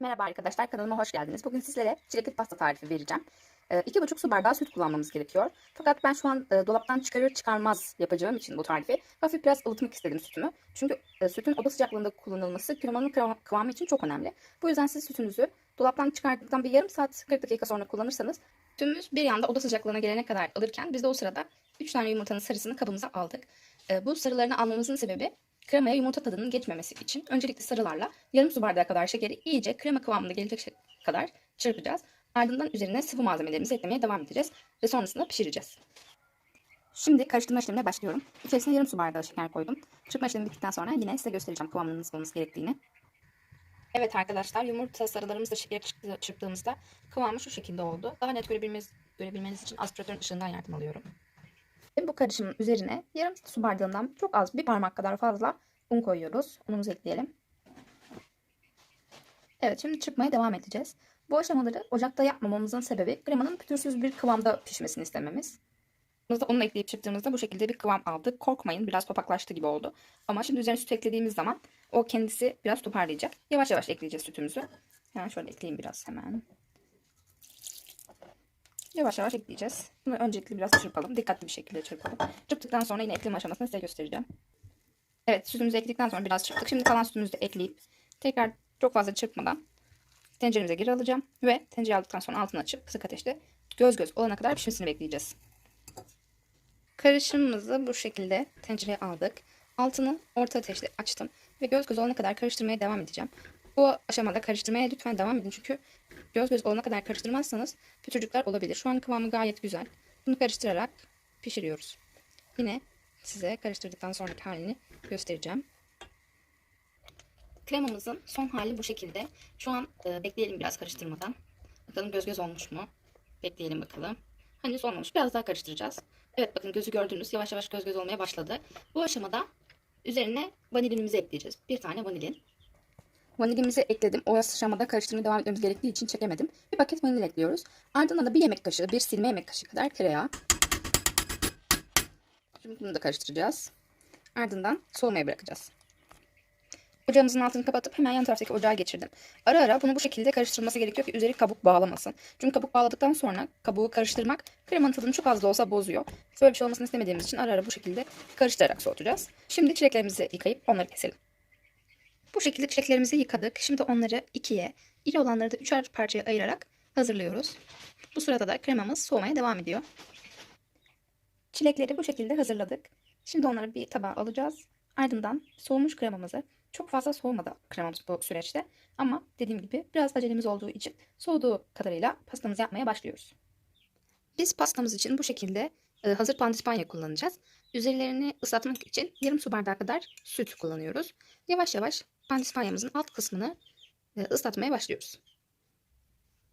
Merhaba arkadaşlar kanalıma hoş geldiniz. Bugün sizlere çilekli pasta tarifi vereceğim. 2,5 su bardağı süt kullanmamız gerekiyor. Fakat ben şu an e, dolaptan çıkarır çıkarmaz yapacağım için bu tarifi hafif biraz ılıtmak istedim sütümü. Çünkü e, sütün oda sıcaklığında kullanılması kremanın kıva- kıvamı için çok önemli. Bu yüzden siz sütünüzü dolaptan çıkardıktan bir yarım saat 40 dakika sonra kullanırsanız sütümüz bir yanda oda sıcaklığına gelene kadar alırken biz de o sırada 3 tane yumurtanın sarısını kabımıza aldık. E, Bu sarılarını almamızın sebebi kremaya yumurta tadının geçmemesi için öncelikle sarılarla yarım su bardağı kadar şekeri iyice krema kıvamında gelecek kadar çırpacağız. Ardından üzerine sıvı malzemelerimizi eklemeye devam edeceğiz ve sonrasında pişireceğiz. Şimdi karıştırma işlemine başlıyorum. İçerisine yarım su bardağı şeker koydum. Çırpma işlemi bittikten sonra yine size göstereceğim kıvamının nasıl olması gerektiğini. Evet arkadaşlar yumurta sarılarımızla şeker çırptı- çırptığımızda kıvamı şu şekilde oldu. Daha net görebilmeniz, görebilmeniz için aspiratörün ışığından yardım alıyorum. Bu karışımın üzerine yarım su bardağından çok az bir parmak kadar fazla un koyuyoruz. Unumuzu ekleyelim. Evet şimdi çırpmaya devam edeceğiz. Bu aşamaları ocakta yapmamamızın sebebi kremanın pütürsüz bir kıvamda pişmesini istememiz. Onu ekleyip çırptığımızda bu şekilde bir kıvam aldık. Korkmayın biraz topaklaştı gibi oldu. Ama şimdi üzerine süt eklediğimiz zaman o kendisi biraz toparlayacak. Yavaş yavaş ekleyeceğiz sütümüzü. Hemen şöyle ekleyeyim biraz hemen. Yavaş yavaş ekleyeceğiz. Bunu öncelikle biraz çırpalım. Dikkatli bir şekilde çırpalım. Çırptıktan sonra yine ekleme aşamasını size göstereceğim. Evet sütümüzü ekledikten sonra biraz çırptık. Şimdi kalan sütümüzü de ekleyip tekrar çok fazla çırpmadan tenceremize geri alacağım. Ve tencere aldıktan sonra altını açıp kısık ateşte göz göz olana kadar pişmesini bekleyeceğiz. Karışımımızı bu şekilde tencereye aldık. Altını orta ateşte açtım. Ve göz göz olana kadar karıştırmaya devam edeceğim. Bu aşamada karıştırmaya lütfen devam edin. Çünkü göz göz olana kadar karıştırmazsanız pütürcükler olabilir. Şu an kıvamı gayet güzel. Bunu karıştırarak pişiriyoruz. Yine size karıştırdıktan sonraki halini göstereceğim. Kremamızın son hali bu şekilde. Şu an e, bekleyelim biraz karıştırmadan. Bakalım göz göz olmuş mu? Bekleyelim bakalım. Henüz olmamış. Biraz daha karıştıracağız. Evet bakın gözü gördüğünüz yavaş yavaş göz göz olmaya başladı. Bu aşamada üzerine vanilinimizi ekleyeceğiz. Bir tane vanilin. Vanilimizi ekledim. O aşamada karıştırmaya devam etmemiz gerektiği için çekemedim. Bir paket vanil ekliyoruz. Ardından da bir yemek kaşığı, bir silme yemek kaşığı kadar tereyağı. Şimdi bunu da karıştıracağız. Ardından soğumaya bırakacağız. Ocağımızın altını kapatıp hemen yan taraftaki ocağa geçirdim. Ara ara bunu bu şekilde karıştırılması gerekiyor ki üzeri kabuk bağlamasın. Çünkü kabuk bağladıktan sonra kabuğu karıştırmak kremanın tadını çok az da olsa bozuyor. Böyle bir şey olmasını istemediğimiz için ara ara bu şekilde karıştırarak soğutacağız. Şimdi çileklerimizi yıkayıp onları keselim. Bu şekilde çileklerimizi yıkadık. Şimdi onları ikiye, iri olanları da üçer parçaya ayırarak hazırlıyoruz. Bu sırada da kremamız soğumaya devam ediyor. Çilekleri bu şekilde hazırladık. Şimdi onları bir tabağa alacağız. Ardından soğumuş kremamızı çok fazla soğumadı kremamız bu süreçte. Ama dediğim gibi biraz acelemiz olduğu için soğuduğu kadarıyla pastamızı yapmaya başlıyoruz. Biz pastamız için bu şekilde e, hazır pandispanya kullanacağız. Üzerlerini ıslatmak için yarım su bardağı kadar süt kullanıyoruz. Yavaş yavaş pandispanyamızın alt kısmını e, ıslatmaya başlıyoruz.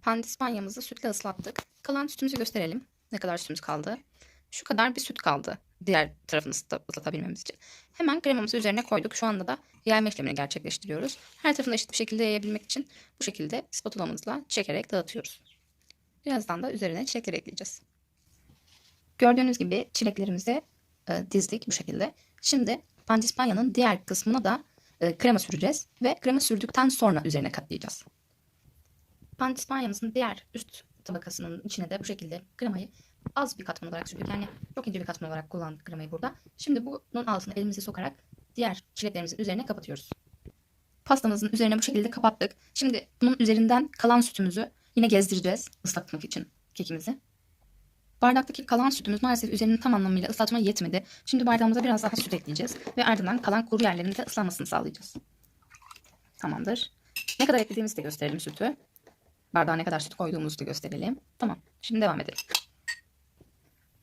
Pandispanyamızı sütle ıslattık. Kalan sütümüzü gösterelim. Ne kadar sütümüz kaldı. Şu kadar bir süt kaldı. Diğer tarafını ıslatabilmemiz için. Hemen kremamızı üzerine koyduk. Şu anda da yayma işlemini gerçekleştiriyoruz. Her tarafını eşit bir şekilde yayabilmek için bu şekilde spatulamızla çekerek dağıtıyoruz. Birazdan da üzerine çilekleri ekleyeceğiz. Gördüğünüz gibi çileklerimizi e, dizdik bu şekilde. Şimdi pandispanyanın diğer kısmına da e, krema süreceğiz ve krema sürdükten sonra üzerine katlayacağız. Pandispanyamızın diğer üst tabakasının içine de bu şekilde kremayı az bir katman olarak sürdük. Yani çok ince bir katman olarak kullandık kremayı burada. Şimdi bunun altına elimizi sokarak diğer çileklerimizin üzerine kapatıyoruz. Pastamızın üzerine bu şekilde kapattık. Şimdi bunun üzerinden kalan sütümüzü yine gezdireceğiz ıslatmak için kekimizi. Bardaktaki kalan sütümüz maalesef üzerinin tam anlamıyla ıslatma yetmedi. Şimdi bardağımıza biraz daha süt ekleyeceğiz. Ve ardından kalan kuru yerlerinin de ıslanmasını sağlayacağız. Tamamdır. Ne kadar eklediğimizi de gösterelim sütü. Bardağa ne kadar süt koyduğumuzu da gösterelim. Tamam. Şimdi devam edelim.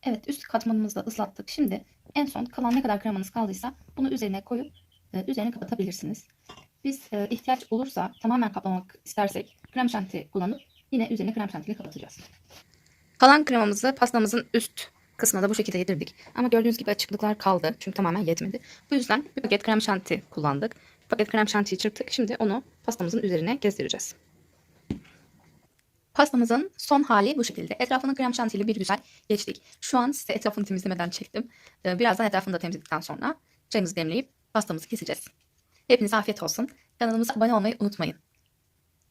Evet üst katmanımızı da ıslattık. Şimdi en son kalan ne kadar kremanız kaldıysa bunu üzerine koyup e, üzerine kapatabilirsiniz. Biz e, ihtiyaç olursa tamamen kaplamak istersek krem şanti kullanıp yine üzerine krem şantiyle kapatacağız. Kalan kremamızı pastamızın üst kısmına da bu şekilde yedirdik. Ama gördüğünüz gibi açıklıklar kaldı. Çünkü tamamen yetmedi. Bu yüzden bir paket krem şanti kullandık. Paket krem şantiyi çırptık. Şimdi onu pastamızın üzerine gezdireceğiz. Pastamızın son hali bu şekilde. Etrafını krem şantiyle bir güzel geçtik. Şu an size etrafını temizlemeden çektim. Ee, Birazdan etrafını da temizledikten sonra çayımızı demleyip pastamızı keseceğiz. Hepinize afiyet olsun. Kanalımıza abone olmayı unutmayın.